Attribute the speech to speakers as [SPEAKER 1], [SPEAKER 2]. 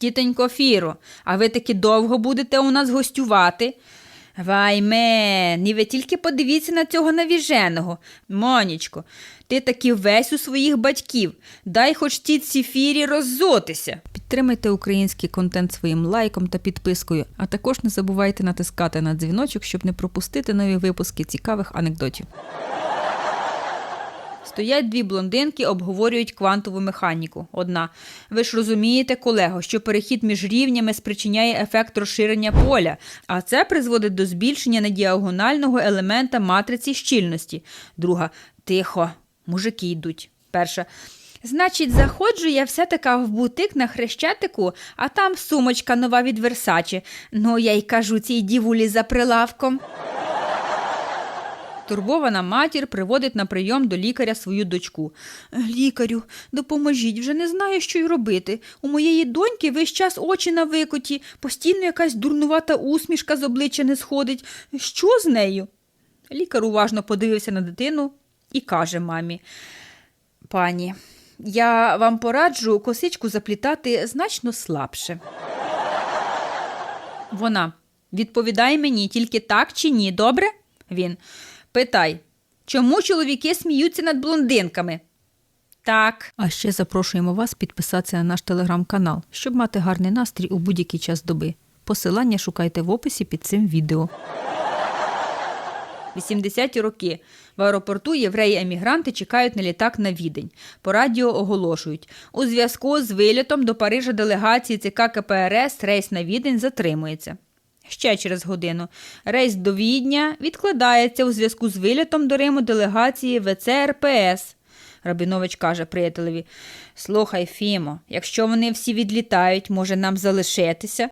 [SPEAKER 1] Тітонько Фіро, а ви таки довго будете у нас гостювати? Вайме, ні ви тільки подивіться на цього навіженого. Монічко, ти таки весь у своїх батьків. Дай хоч тітці Фірі роззотися. Підтримайте український контент своїм лайком та підпискою, а також не забувайте натискати на дзвіночок, щоб не пропустити нові випуски цікавих анекдотів. Стоять дві блондинки, обговорюють квантову механіку. Одна. Ви ж розумієте, колего, що перехід між рівнями спричиняє ефект розширення поля, а це призводить до збільшення недіагонального елемента матриці щільності. Друга. Тихо, мужики йдуть. Перша. Значить, заходжу я все така в бутик на хрещатику, а там сумочка нова від Версаче. Ну, я й кажу цій дівулі за прилавком. Турбована матір приводить на прийом до лікаря свою дочку. Лікарю, допоможіть, вже не знаю, що й робити. У моєї доньки весь час очі на викоті, постійно якась дурнувата усмішка з обличчя не сходить. Що з нею? Лікар уважно подивився на дитину і каже мамі: Пані, я вам пораджу косичку заплітати значно слабше. Вона. Відповідай мені тільки так чи ні, добре? Він. Питай, чому чоловіки сміються над блондинками? Так. А ще запрошуємо вас підписатися на наш телеграм-канал, щоб мати гарний настрій у будь-який час доби. Посилання шукайте в описі під цим відео. 80-ті роки. В аеропорту євреї-емігранти чекають на літак на відень. По радіо оголошують. У зв'язку з вилітом до Парижа делегації ЦК КПРС рейс на відень затримується. Ще через годину. Рейс до Відня відкладається у зв'язку з вилітом до Риму делегації ВЦРПС. Рабінович каже приятелеві: Слухай, Фімо, якщо вони всі відлітають, може нам залишитися?